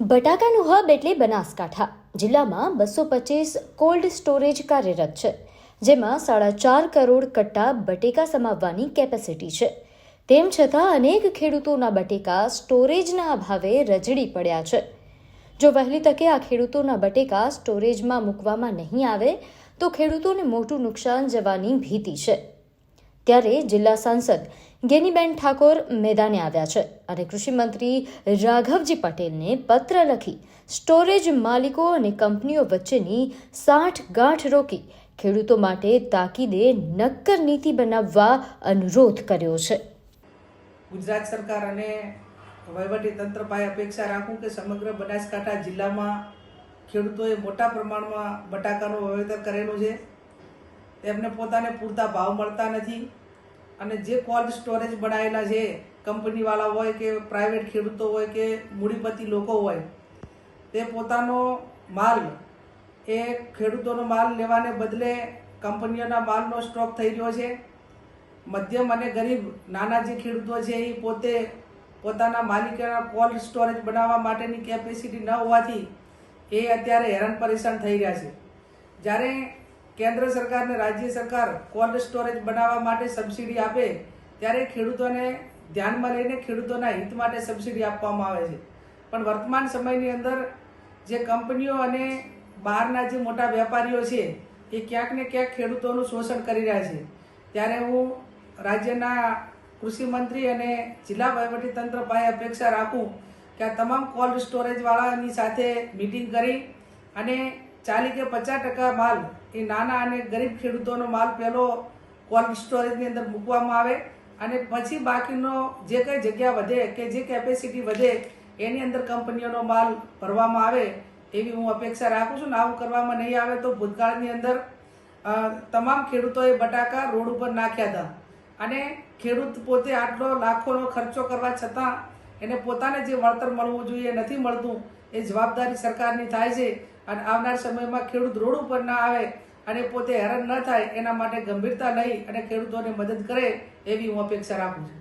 બટાકાનું હબ એટલે બનાસકાંઠા. જિલ્લામાં બસો પચીસ કોલ્ડ સ્ટોરેજ કાર્યરત છે, જેમાં સાડા ચાર કરોડ કટ્ટા બટેકા સમાવવાની કેપેસિટી છે. તેમ છતાં અનેક ખેડૂતોના બટેકા સ્ટોરેજના અભાવે રજડી પડ્યા છે. જો વહેલી તકે આ ખેડૂતોના બટેકા સ્ટોરેજમાં મૂકવામાં નહીં આવે, તો ખેડૂતોને મોટું નુકસાન જવાની ભીતિ છે. ત્યારે જિલ્લા સાંસદ ગેનીબેન ઠાકોર મેદાને આવ્યા છે અને કૃષિમંત્રી રાઘવજી પટેલને પત્ર લખી સ્ટોરેજ માલિકો અને કંપનીઓ વચ્ચેની સાઠ ગાંઠ રોકી ખેડૂતો માટે તાકીદે નક્કર નીતિ બનાવવા અનુરોધ કર્યો છે. ગુજરાત સરકાર અને વહીવટી તંત્ર પાસે અપેક્ષા રાખું કે સમગ્ર બનાસકાંઠા જિલ્લામાં ખેડૂતોએ મોટા પ્રમાણમાં બટાકાનું વાવેતર કરેલું છે. તેમને પોતાને પૂરતા ભાવ મળતા નથી. અને જે કોલ્ડ સ્ટોરેજ બનાવેલા છે કંપનીવાળા હોય કે પ્રાઇવેટ ખેડૂતો હોય કે મૂડીપતિ લોકો હોય, તે પોતાનો માલ, એ ખેડૂતોનો માલ લેવાને બદલે કંપનીઓના માલનો સ્ટોક થઈ રહ્યો છે. મધ્યમ અને ગરીબ નાના જે ખેડૂતો છે, એ પોતે પોતાના માલિકના કોલ્ડ સ્ટોરેજ બનાવવા માટેની કેપેસિટી ન હોવાથી એ અત્યારે હેરાન પરેશાન થઈ રહ્યા છે. જ્યારે કેન્દ્ર સરકાર અને રાજ્ય સરકાર કોલ્ડ સ્ટોરેજ બનાવવા માટે સબસિડી આપે, ત્યારે ખેડૂતોને ધ્યાનમાં લઈને ખેડૂતોના હિત માટે સબસિડી આપવામાં આવે છે. પણ વર્તમાન સમયની અંદર જે કંપનીઓ અને બહારના જે મોટા વેપારીઓ છે, એ ક્યાંક ને ક્યાંક ખેડૂતોનું શોષણ કરી રહ્યા છે. ત્યારે હું રાજ્યના કૃષિ મંત્રી અને જિલ્લા વહીવટીતંત્ર પાસે અપેક્ષા રાખું કે આ તમામ કોલ્ડ સ્ટોરેજવાળાની સાથે મિટિંગ કરી અને ચાલી કે પચાસ ટકા માલ એ નાના અને ગરીબ ખેડૂતોનો માલ પહેલો કોલ્ડ સ્ટોરેજની અંદર મૂકવામાં આવે અને પછી બાકીનો જે કંઈ જગ્યા વધે કે જે કેપેસિટી વધે એની અંદર કંપનીઓનો માલ ભરવામાં આવે એવી હું અપેક્ષા રાખું છું. ને આવું કરવામાં નહીં આવે તો ભૂતકાળની અંદર તમામ ખેડૂતોએ બટાકા રોડ ઉપર નાખ્યા હતા. અને ખેડૂત પોતે આટલો લાખોનો ખર્ચો કરવા છતાં એને પોતાને જે વળતર મળવું જોઈએ, નથી મળતું, એ જવાબદારી સરકારની થાય છે. અને આવનાર સમયમાં ખેડૂત રોડ ઉપર ના આવે અને પોતે હેરાન ન થાય, એના માટે ગંભીરતા લઈ અને ખેડૂતોને મદદ કરે, એવી હું અપેક્ષા રાખું છું.